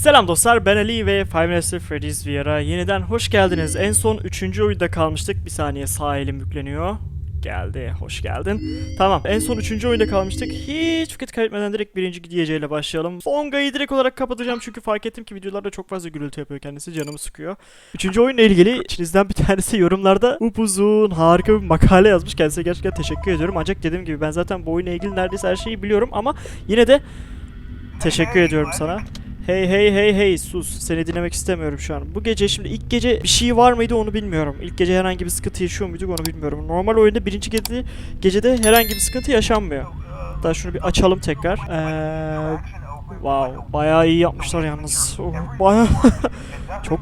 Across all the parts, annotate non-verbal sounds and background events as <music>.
Selam dostlar ben Ali ve Five Nights at Freddy's VR'a yeniden hoş geldiniz. En son 3. oyunda kalmıştık. Bir saniye sağ elim yükleniyor. Geldi, hoş geldin. Tamam, en son 3. oyunda kalmıştık. Hiç vakit kaybetmeden direkt birinci geceyle başlayalım. Fonga'yı direkt olarak kapatacağım çünkü fark ettim ki videolarda çok fazla gürültü yapıyor kendisi, canımı sıkıyor. Üçüncü oyunla ilgili içinizden bir tanesi yorumlarda upuzun, harika bir makale yazmış. Kendisine gerçekten teşekkür ediyorum. Ancak dediğim gibi ben zaten bu oyunla ilgili neredeyse her şeyi biliyorum ama yine de teşekkür ediyorum sana. Hey hey hey hey sus. Seni dinlemek istemiyorum şu an. Bu gece şimdi ilk gece bir şey var mıydı onu bilmiyorum. İlk gece herhangi bir sıkıntı yaşıyor muyduk onu bilmiyorum. Normal oyunda birinci gece, gecede herhangi bir sıkıntı yaşanmıyor. Hatta şunu bir açalım tekrar. Ee, wow bayağı iyi yapmışlar yalnız. Oh, bayağı <laughs> çok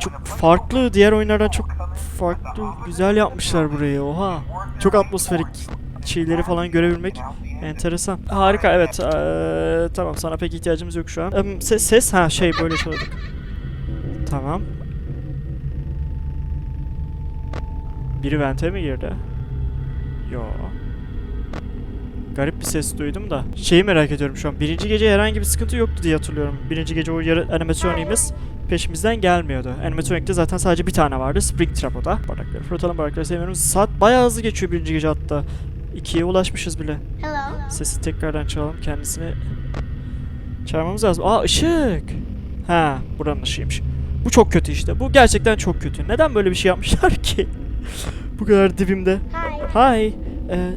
çok farklı diğer oyunlardan çok farklı güzel yapmışlar burayı oha çok atmosferik şeyleri falan görebilmek enteresan harika evet eee, tamam sana pek ihtiyacımız yok şu an Em, ses, ses ha şey böyle çalıyorduk tamam biri vente mi girdi yo Garip bir ses duydum da. Şeyi merak ediyorum şu an. Birinci gece herhangi bir sıkıntı yoktu diye hatırlıyorum. Birinci gece o yarı animatroniğimiz peşimizden gelmiyordu. Animatronik'te zaten sadece bir tane vardı. Springtrap o da. Bardakları fırlatalım bardakları sevmiyorum. Saat bayağı hızlı geçiyor birinci gece hatta. İkiye ulaşmışız bile. Hello. Sesi tekrardan çalalım. Kendisini çağırmamız lazım. Aa ışık. Ha buranın ışığıymış. Bu çok kötü işte. Bu gerçekten çok kötü. Neden böyle bir şey yapmışlar <laughs> ki? Bu kadar dibimde. Hi. Hi. Ee,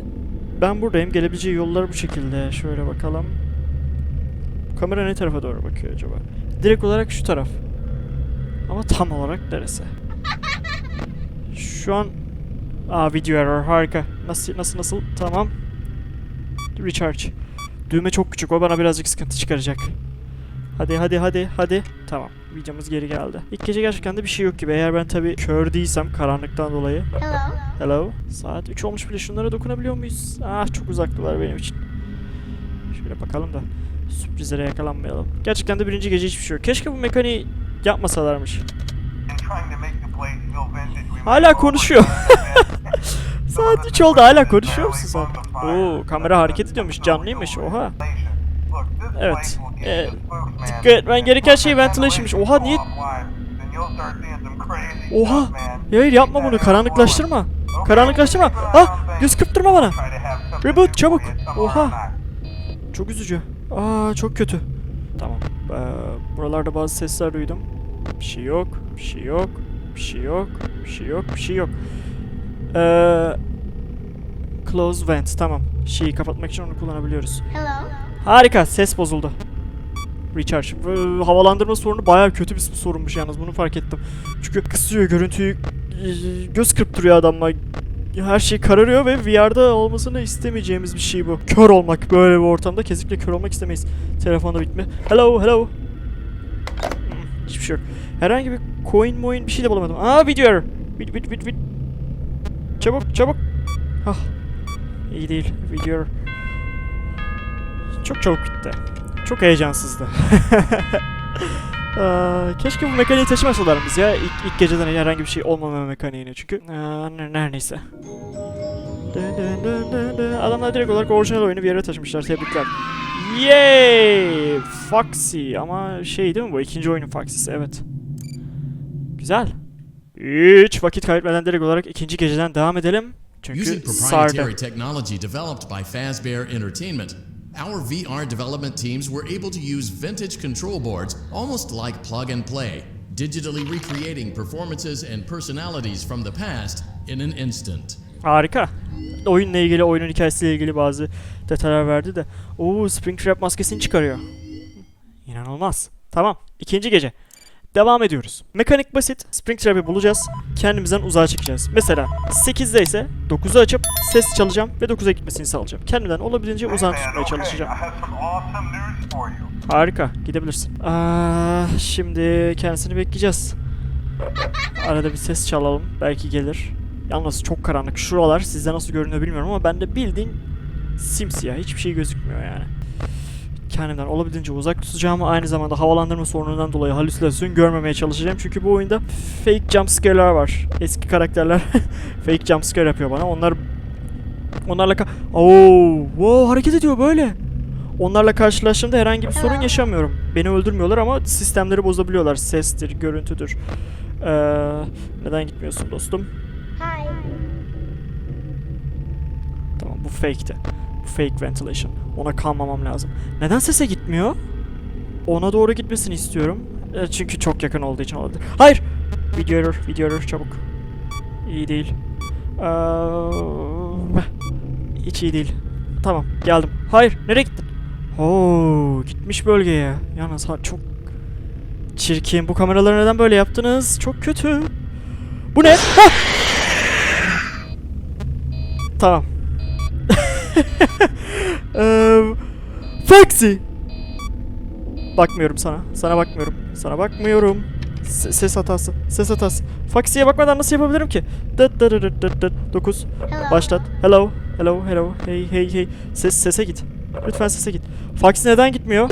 ben buradayım. Gelebileceği yollar bu şekilde. Şöyle bakalım. Kamera ne tarafa doğru bakıyor acaba? Direkt olarak şu taraf. Ama tam olarak neresi? <laughs> Şu an... Aa video error harika. Nasıl nasıl nasıl? Tamam. Recharge. Düğme çok küçük. O bana birazcık sıkıntı çıkaracak. Hadi hadi hadi hadi. Tamam. Videomuz geri geldi. İlk gece gerçekten de bir şey yok gibi. Eğer ben tabii kör değilsem karanlıktan dolayı. Hello. Hello. Saat 3 olmuş bile. Şunlara dokunabiliyor muyuz? Ah çok uzaktılar benim için. Şöyle bakalım da sürprizlere yakalanmayalım. Gerçekten de birinci gece hiçbir şey yok. Keşke bu mekaniği yapmasalarmış. Hala konuşuyor. <laughs> Saat 3 oldu hala konuşuyor musun sen? Oo kamera hareket ediyormuş canlıymış oha. Evet. Ee, dikkat etmen gereken şey ventilation'mış. Oha niye? Oha. Hayır yapma bunu karanlıklaştırma. Karanlıklaştırma. Ah göz kırptırma bana. Reboot çabuk. Oha. Çok üzücü. Aa çok kötü. Tamam. Ee, buralarda bazı sesler duydum. Bir şey yok. Bir şey yok. Bir şey yok. Bir şey yok. Bir şey yok. Ee, close vent. Tamam. Şeyi kapatmak için onu kullanabiliyoruz. Hello. Harika. Ses bozuldu. Recharge. Ee, havalandırma sorunu bayağı kötü bir sorunmuş yalnız bunu fark ettim. Çünkü kısıyor görüntüyü e, göz kırptırıyor adamla. Her şey kararıyor ve VR'da olmasını istemeyeceğimiz bir şey bu. Kör olmak böyle bir ortamda kesinlikle kör olmak istemeyiz. Telefonda bitme. Hello, hello. Hmm, Hiçbir şey yok. Herhangi bir coin moin bir şey de bulamadım. Aa video. Vid vid vid vid. Çabuk çabuk. Ah. İyi değil. Video. Çok çabuk bitti. Çok heyecansızdı. <laughs> Aa, keşke bu mekaniği taşımasalarmış ya ilk, ilk geceden herhangi bir şey olmama mekaniğini çünkü aa, ne- her neyse. Dın dın dın dın dın. Adamlar direkt olarak orijinal oyunu bir yere taşımışlar tebrikler. Yay! Foxy ama şey değil mi bu ikinci oyunun Foxy'si evet. Güzel. Hiç vakit kaybetmeden direkt olarak ikinci geceden devam edelim. Çünkü Using sardı. technology developed by Fazbear Entertainment, our VR development teams were able to use vintage control boards almost like plug and play, digitally recreating performances and personalities from the past in an instant. Harika. Oyunla ilgili, oyunun hikayesiyle ilgili bazı detaylar verdi de. Oo, Springtrap maskesini çıkarıyor. İnanılmaz. Tamam. ikinci gece. Devam ediyoruz. Mekanik basit. Springtrap'i bulacağız. Kendimizden uzağa çekeceğiz. Mesela 8'de ise 9'u açıp ses çalacağım ve 9'a gitmesini sağlayacağım. Kendimden olabildiğince uzak tutmaya çalışacağım. Harika. Gidebilirsin. Aa, şimdi kendisini bekleyeceğiz. Arada bir ses çalalım. Belki gelir. Yalnız çok karanlık. Şuralar sizde nasıl görünüyor bilmiyorum ama bende bildiğin simsiyah. Hiçbir şey gözükmüyor yani. Kendimden olabildiğince uzak tutacağım ama aynı zamanda havalandırma sorunundan dolayı halüsinasyon görmemeye çalışacağım. Çünkü bu oyunda fake jumpscare'lar var. Eski karakterler <laughs> fake jumpscare yapıyor bana. Onlar onlarla ka- Oo, wow, hareket ediyor böyle. Onlarla karşılaştığımda herhangi bir sorun yaşamıyorum. Beni öldürmüyorlar ama sistemleri bozabiliyorlar. Sestir, görüntüdür. Ee, neden gitmiyorsun dostum? Hi. Tamam bu fake'ti. Fake ventilation. Ona kalmamam lazım. Neden sese gitmiyor? Ona doğru gitmesini istiyorum. E, çünkü çok yakın olduğu için olabilir. Hayır! Video error, video error çabuk. İyi değil. Ee, hiç iyi değil. Tamam geldim. Hayır nereye gittin? Oo gitmiş bölgeye. Yalnız ha, çok çirkin. Bu kameraları neden böyle yaptınız? Çok kötü. Bu ne? Hah! Tamam. <laughs> Eee Foxy. Bakmıyorum sana. Sana bakmıyorum. Sana bakmıyorum. Se- ses hatası. Ses hatası. Foxy'ye bakmadan nasıl yapabilirim ki? Dıt dıt dıt dıt dıt. 9. Hello. Başlat. Hello. Hello. Hello. Hey hey hey. Ses sese git. Lütfen sese git. Foxy neden gitmiyor?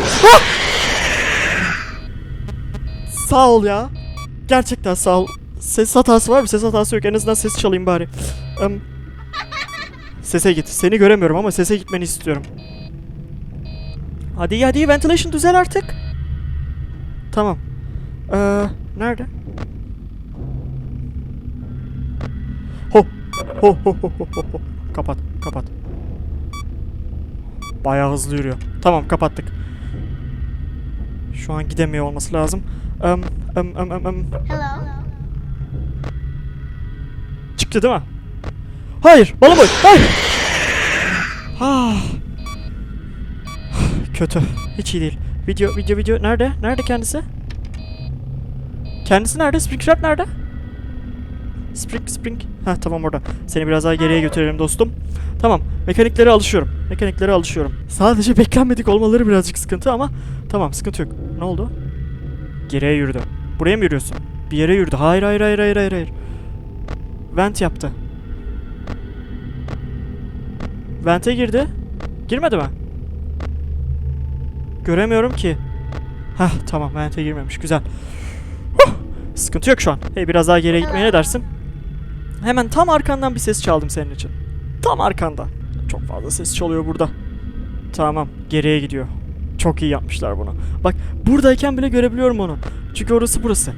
Sağ ol ya. Gerçekten sağ ol. Ses hatası var mı? Ses hatası yok. En azından ses çalayım bari. Em, Sese git. Seni göremiyorum ama sese gitmeni istiyorum. Hadi hadi ventilation düzel artık. Tamam. Ee, nerede? Ho. Ho ho ho ho ho ho. Kapat, kapat. Bayağı hızlı yürüyor. Tamam, kapattık. Şu an gidemiyor olması lazım. Em, em, em, em, em. Hello. Çıktı değil mi? Hayır, bana bak. Hayır. Ah. Kötü. Hiç iyi değil. Video, video, video. Nerede? Nerede kendisi? Kendisi nerede? Springtrap nerede? Spring, Spring. Ha tamam orada. Seni biraz daha geriye götürelim dostum. Tamam. Mekaniklere alışıyorum. Mekaniklere alışıyorum. Sadece <laughs> beklenmedik olmaları birazcık sıkıntı ama tamam sıkıntı yok. Ne oldu? Geriye yürüdü. Buraya mı yürüyorsun? Bir yere yürüdü. Hayır hayır hayır hayır hayır. hayır. Vent yaptı. Vent'e girdi. Girmedi mi? Göremiyorum ki. Hah tamam vent'e girmemiş. Güzel. Huh! Sıkıntı yok şu an. Hey biraz daha geriye gitmeye ne dersin? Hemen tam arkandan bir ses çaldım senin için. Tam arkanda. Çok fazla ses çalıyor burada. Tamam geriye gidiyor. Çok iyi yapmışlar bunu. Bak buradayken bile görebiliyorum onu. Çünkü orası burası.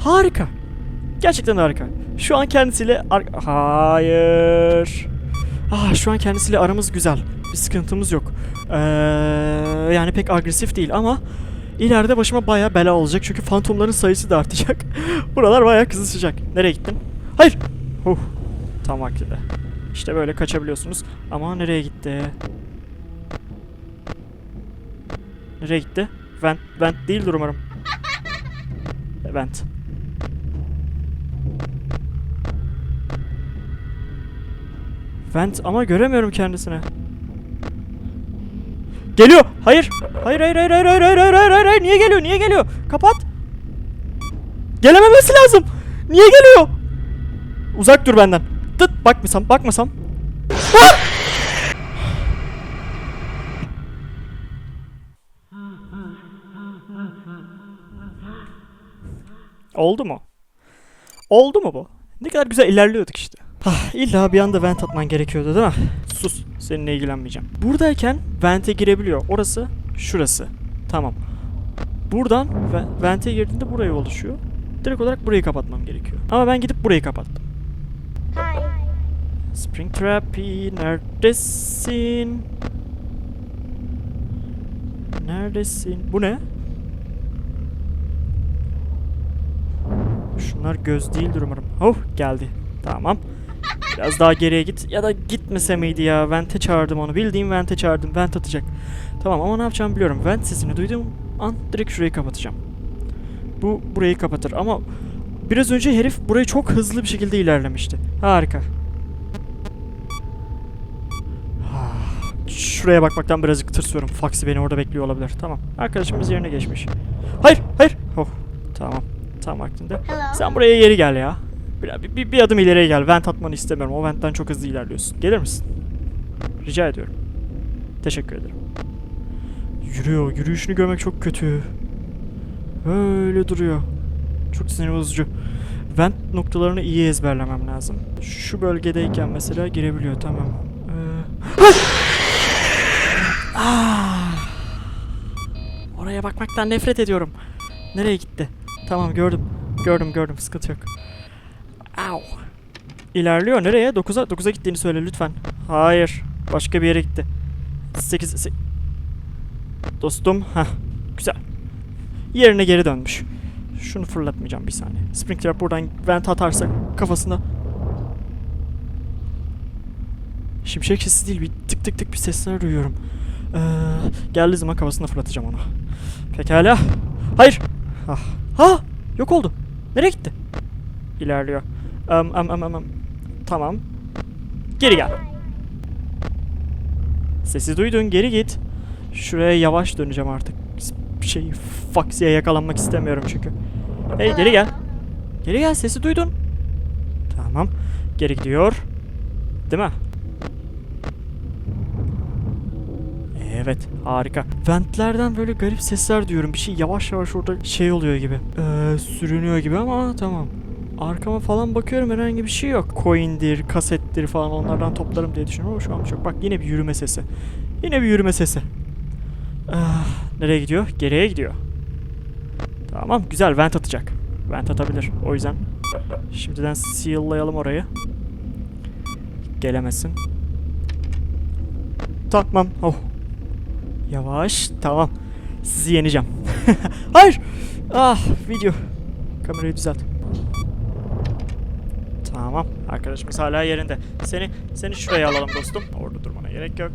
Harika. Gerçekten harika. Şu an kendisiyle Hayır. Ah şu an kendisiyle aramız güzel. Bir sıkıntımız yok. Ee, yani pek agresif değil ama ileride başıma baya bela olacak çünkü fantomların sayısı da artacak. <laughs> Buralar baya kızışacak. Nereye gittin? Hayır. Huh. Tam vaktinde. İşte böyle kaçabiliyorsunuz. Ama nereye gitti? Nereye gitti? Vent, vent değildir umarım. Vent. Vent ama göremiyorum kendisini. Geliyor. Hayır. Hayır hayır hayır hayır hayır hayır hayır hayır hayır niye geliyor? Niye geliyor? Kapat. Gelememesi lazım. Niye geliyor? Uzak dur benden. Tıt bakmasam bakmasam. Ah! Oldu mu? Oldu mu bu? Ne kadar güzel ilerliyorduk işte. Ah, illa bir anda vent atman gerekiyordu değil mi? Sus, seninle ilgilenmeyeceğim. Buradayken vente girebiliyor. Orası, şurası. Tamam. Buradan ve- vente girdiğinde buraya oluşuyor. Direkt olarak burayı kapatmam gerekiyor. Ama ben gidip burayı kapattım. Hi. Springtrappy neredesin? Neredesin? Bu ne? Şunlar göz değildir umarım. Oh geldi. Tamam. Biraz daha geriye git. Ya da gitmese miydi ya? Vent'e çağırdım onu. Bildiğim Vent'e çağırdım. Vent atacak. Tamam ama ne yapacağımı biliyorum. Vent sesini duyduğum an direkt şurayı kapatacağım. Bu burayı kapatır ama biraz önce herif burayı çok hızlı bir şekilde ilerlemişti. Harika. Ah, Şuraya bakmaktan birazcık tırsıyorum. Foxy beni orada bekliyor olabilir. Tamam. Arkadaşımız yerine geçmiş. Hayır, hayır. Oh, tamam. Tam vaktinde. Hello. Sen buraya geri gel ya. Bir, bir, bir adım ileriye gel. Vent atmanı istemiyorum. O ventten çok hızlı ilerliyorsun. Gelir misin? Rica ediyorum. Teşekkür ederim. Yürüyor. Yürüyüşünü görmek çok kötü. Böyle duruyor. Çok sinir bozucu. Vent noktalarını iyi ezberlemem lazım. Şu bölgedeyken mesela girebiliyor. Tamam. Ee... Ah! Oraya bakmaktan nefret ediyorum. Nereye gitti? Tamam gördüm. Gördüm gördüm sıkıntı yok. İlerliyor nereye? 9'a 9'a gittiğini söyle lütfen. Hayır. Başka bir yere gitti. 8 Dostum. ha Güzel. Yerine geri dönmüş. Şunu fırlatmayacağım bir saniye. Springtrap buradan vent atarsa kafasına Şimşek sesi değil bir tık tık tık bir sesler duyuyorum. Ee, geldiği zaman kafasına fırlatacağım onu. Pekala. Hayır. Ah. Ha! Yok oldu. Nereye gitti? İlerliyor. Am am am am. am. Tamam. Geri gel. Sesi duydun geri git. Şuraya yavaş döneceğim artık. Şey Foxy'ye yakalanmak istemiyorum çünkü. Hey geri gel. Geri gel sesi duydun. Tamam. Geri gidiyor. Değil mi? Evet harika. Ventlerden böyle garip sesler duyuyorum. Bir şey yavaş yavaş orada şey oluyor gibi. Ee, sürünüyor gibi ama tamam. Arkama falan bakıyorum herhangi bir şey yok. Coin'dir, kasettir falan onlardan toplarım diye düşünüyorum ama şu an çok. Bak yine bir yürüme sesi. Yine bir yürüme sesi. Ah, nereye gidiyor? Geriye gidiyor. Tamam güzel vent atacak. Vent atabilir. O yüzden şimdiden seal'layalım orayı. Gelemesin. Tamam. Oh. Yavaş. Tamam. Sizi yeneceğim. <laughs> Hayır. Ah video. Kamerayı düzelt. Arkadaşımız hala yerinde. Seni seni şuraya alalım dostum. Orada durmana gerek yok.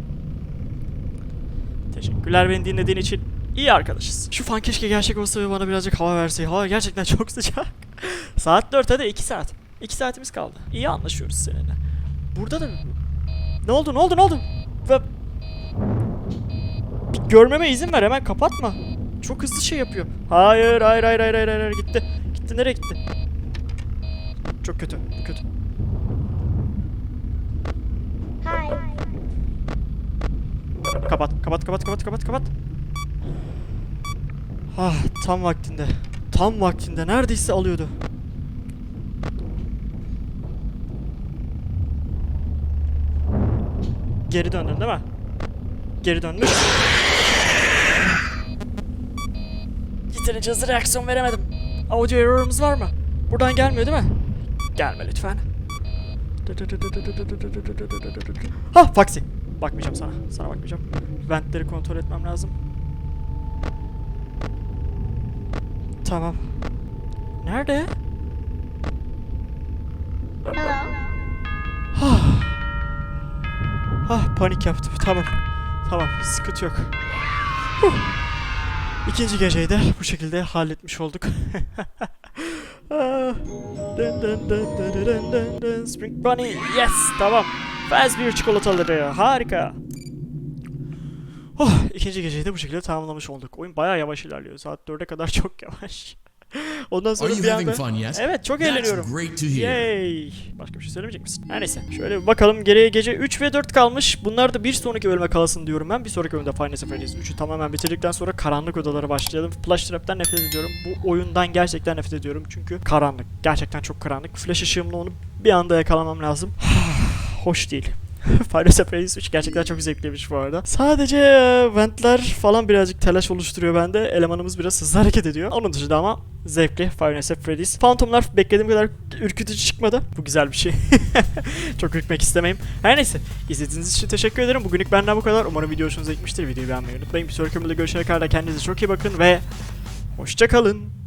Teşekkürler beni dinlediğin için. İyi arkadaşız. Şu fan keşke gerçek olsa ve bana birazcık hava verse. Hava gerçekten <laughs> çok sıcak. saat 4 hadi 2 saat. 2 saatimiz kaldı. İyi anlaşıyoruz seninle. Burada da... Ne oldu ne oldu ne oldu? Ve... Bir görmeme izin ver hemen kapatma. Çok hızlı şey yapıyor. Hayır hayır hayır hayır hayır, hayır. gitti. Gitti nereye gitti? Çok kötü kötü. Hi. Kapat kapat kapat kapat kapat kapat. Ah tam vaktinde. Tam vaktinde neredeyse alıyordu. Geri döndün değil mi? Geri dönmüş. Yeterince hızlı reaksiyon veremedim. Audio error'ımız var mı? Buradan gelmiyor değil mi? Gelme lütfen. Ha Foxy. Bakmayacağım sana. Sana bakmayacağım. Ventleri kontrol etmem lazım. Tamam. Nerede? Hello. Ah panik yaptım. Tamam. Tamam sıkıntı yok. Huh. İkinci geceyi de bu şekilde halletmiş olduk. <laughs> Ah. Spring Bunny yes tamam. Fazbear çikolataları harika. Oh, ikinci geceyi de bu şekilde tamamlamış olduk. Oyun bayağı yavaş ilerliyor. Saat 4'e kadar <laughs> çok yavaş. Ondan sonra bir anda... fun yet? Evet çok eğleniyorum. Yay! Başka bir şey söylemeyecek misin? Her neyse. Şöyle bir bakalım. Geriye gece 3 ve 4 kalmış. Bunlar da bir sonraki bölüme kalsın diyorum ben. Bir sonraki bölümde Final Fantasy 3'ü tamamen bitirdikten sonra karanlık odalara başlayalım. Flash Trap'ten nefret ediyorum. Bu oyundan gerçekten nefret ediyorum. Çünkü karanlık. Gerçekten çok karanlık. Flash ışığımla onu bir anda yakalamam lazım. <sighs> Hoş değil. <laughs> Final Fantasy 3 gerçekten çok zevkliymiş bu arada. Sadece ventler falan birazcık telaş oluşturuyor bende. Elemanımız biraz hızlı hareket ediyor. Onun dışında ama zevkli at Freddy's. Phantom'lar beklediğim kadar ürkütücü çıkmadı. Bu güzel bir şey. <laughs> çok ürkmek istemeyim. Her neyse. izlediğiniz için teşekkür ederim. Bugünlük benden bu kadar. Umarım video hoşunuza gitmiştir. Videoyu beğenmeyi unutmayın. Bir sonraki bölümde görüşene kadar da kendinize çok iyi bakın ve hoşçakalın.